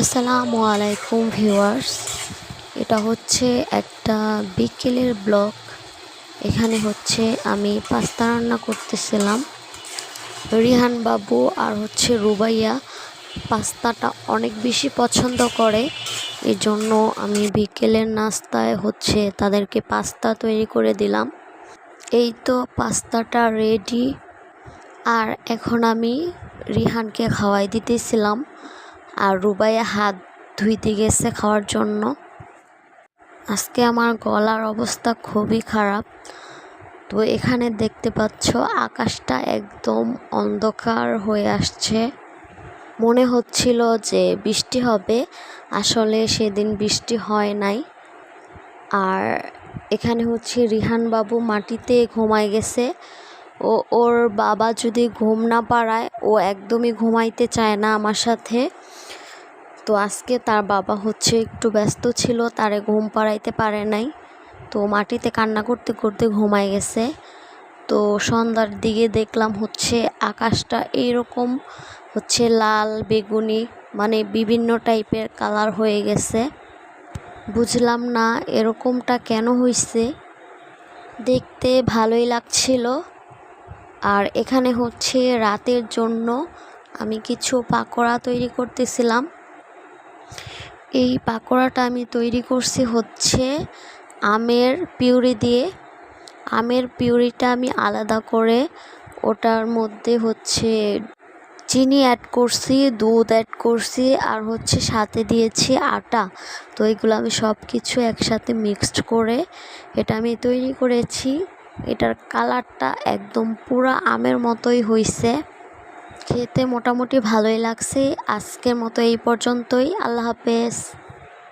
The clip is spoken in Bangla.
আসসালামু আলাইকুম ভিউয়ার্স। এটা হচ্ছে একটা বিকেলের ব্লগ। এখানে হচ্ছে আমি পাস্তা রান্না করতেছিলাম। রিহান বাবু আর হচ্ছে রুবাইয়া পাস্তাটা অনেক বেশি পছন্দ করে। এই জন্য আমি বিকেলের নাস্তায় হচ্ছে তাদেরকে পাস্তা তৈরি করে দিলাম। এই তো পাস্তাটা রেডি আর এখন আমি রিহানকে খাওয়াই দিতেছিলাম। আর রুবাইয়া হাত ধুইতে গেছে খাওয়ার জন্য। আজকে আমার গলার অবস্থা খুবই খারাপ। তো এখানে দেখতে পাচ্ছ, আকাশটা একদম অন্ধকার হয়ে আসছে। মনে হচ্ছিল যে বৃষ্টি হবে। আসলে সেদিন বৃষ্টি হয় নাই। আর এখানে হচ্ছে রিহান বাবু মাটিতে ঘুমায় গেছে। ও, ওর বাবা যদি ঘুম না পাড়ায়, ও একদমই ঘুমাইতে চায় না আমার সাথে। তো আজকে তার বাবা হচ্ছে একটু ব্যস্ত ছিল, তারে ঘুম পাড়াইতে পারে নাই। তো মাটিতে কান্না করতে করতে ঘুমায় গেছে। তো সন্ধ্যার দিকে দেখলাম হচ্ছে আকাশটা এইরকম হচ্ছে লাল, বেগুনি মানে বিভিন্ন টাইপের কালার হয়ে গেছে। বুঝলাম না এরকমটা কেন হয়েছে দেখতে ভালোই লাগছিল। আর এখানে হচ্ছে রাতের জন্য আমি কিছু পাকোড়া তৈরি করতেছিলাম। এই পাকোড়াটা আমি তৈরি করছি হচ্ছে আমের পিউরি দিয়ে। আমের পিউরিটা আমি আলাদা করে ওটার মধ্যে হচ্ছে চিনি অ্যাড করছি, দুধ অ্যাড করছি আর হচ্ছে সাথে দিয়েছি আটা। তো এগুলো আমি সব কিছু একসাথে মিক্সড করে এটা আমি তৈরি করেছি। এটার কালারটা একদম পুরা আমের মতোই হয়েছে খেতে মোটামুটি ভালোই লাগছে। আজকের মতো এই পর্যন্তই। আল্লাহ হাফেজ।